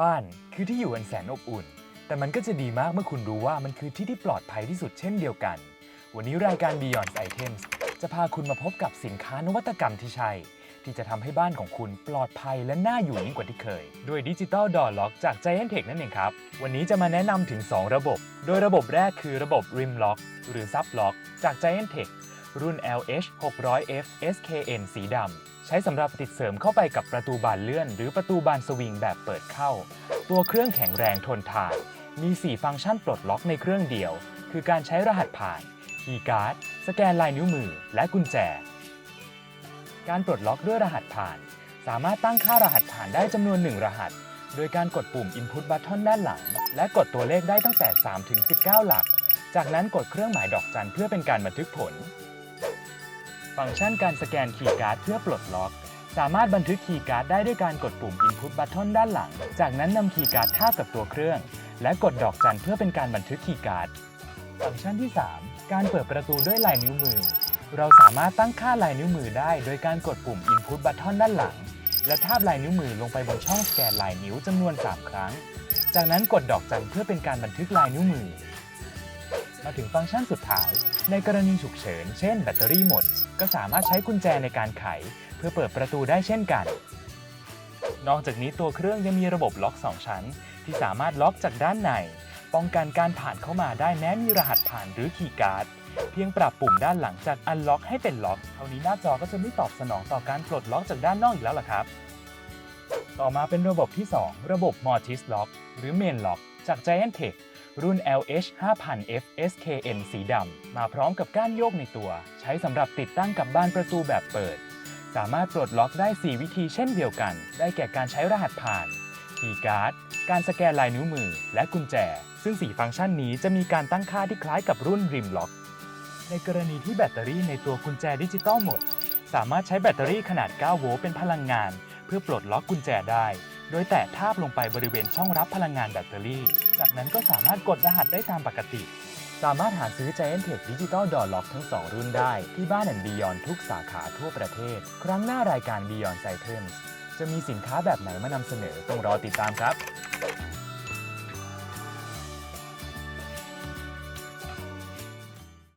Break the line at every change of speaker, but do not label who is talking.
บ้านคือที่อยู่อันแสนอบอุ่น แต่มันก็จะดีมากเมื่อคุณรู้ว่ามันคือที่ที่ปลอดภัยที่สุดเช่นเดียวกัน วันนี้รายการ Beyond Items จะพาคุณมาพบกับสินค้านวัตกรรมที่ใช่ ที่จะทำให้บ้านของคุณปลอดภัยและน่าอยู่ยิ่งกว่าที่เคย ด้วยดิจิตอลดอ r ล็อกจาก Giant Tech นั่นเองครับ วันนี้จะมาแนะนำถึง 2 ระบบ โดยระบบแรกคือระบบ Rim Lock หรือ Sub Lock จาก Giant Tech รุ่น LH 600F SKN สีดำ ใช้สำหรับติดเสริมเข้าไปกับประตูบานเลื่อน หรือประตูบานสวิงแบบเปิดเข้า ตัวเครื่องแข็งแรงทนทาน มี 4 ฟังก์ชันปลดล็อกในเครื่องเดียว คือการใช้รหัสผ่าน คีย์การ์ด สแกนลายนิ้วมือ และกุญแจ การปลดล็อกด้วยรหัสผ่าน สามารถตั้งค่ารหัสผ่านได้จำนวน 1 รหัส โดยการกดปุ่ม Input Button ด้านหลัง และกดตัวเลขได้ตั้งแต่ 3 ถึง 19 หลัก จากนั้นกดเครื่องหมายดอกจันเพื่อเป็นการบันทึกผล ฟังก์ชันการสแกนคีย์การ์ดเพื่อปลดล็อก สามารถบันทึกคีย์การ์ดได้ด้วยการกดปุ่ม Input Button ด้านหลัง จากนั้นนำคีย์การ์ดทาบกับตัวเครื่อง และกดดอกจันเพื่อเป็นการบันทึกคีย์การ์ด ฟังก์ชันที่ 3 การเปิดประตูด้วยลายนิ้วมือ เราสามารถตั้งค่าลายนิ้วมือได้ โดยการกดปุ่ม Input Button ด้านหลัง และทาบลายนิ้วมือลงไปบนช่องสแกนลายนิ้วจำนวน 3 ครั้ง จากนั้นกดดอกจันเพื่อเป็นการบันทึกลายนิ้วมือ มาถึงฟังก์ชันสุดท้าย ในกรณีฉุกเฉิน เช่น แบตเตอรี่หมด ก็สามารถใช้กุญแจในการไข เพื่อเปิดประตูได้เช่นกัน นอกจากนี้ตัวเครื่องยังมีระบบล็อก 2 ชั้น ที่สามารถล็อกจากด้านใน ป้องกันการผ่านเข้ามาได้แม้มีรหัสผ่านหรือคีย์การ์ด เพียงปรับปุ่มด้านหลังจากอันล็อกให้เป็นล็อก เท่านี้หน้าจอก็จะไม่ตอบสนองต่อการปลดล็อกจากด้านนอกอีกแล้วล่ะครับ ต่อมาเป็นระบบที่ 2 ระบบ Mortis Lock หรือ Main Lock จาก Giant Tech รุ่น LH 5000F SKN สีดำ มาพร้อมกับก้านโยกในตัว ใช้สำหรับติดตั้งกับบานประตูแบบเปิด สามารถปลดล็อกได้ 4 วิธีเช่นเดียวกัน ได้แก่การใช้รหัสผ่านคีย์การ์ด การสแกนลายนิ้วมือ และกุญแจ ซึ่ง 4 ฟังก์ชันนี้จะมีการตั้งค่าที่คล้ายกับรุ่น Rim Lock ในกรณีที่แบตเตอรี่ในตัวกุญแจดิจิตอลหมด สามารถใช้แบตเตอรี่ขนาด 9 โวลต์เป็นพลังงาน เพื่อปลดล็อกกุญแจได้ โดยแตะทาบลงไปบริเวณช่องรับพลังงานแบตเตอรี่ จากนั้นก็สามารถกดรหัสได้ตามปกติ สามารถหาซื้อ Giant Tech Digital Door Lock ทั้ง 2 รุ่นได้ ที่บ้านแอนด์ Beyond ทุกสาขาทั่วประเทศ ครั้งหน้ารายการ Beyond Items จะมีสินค้าแบบไหนมานำเสนอต้องรอติดตามครับ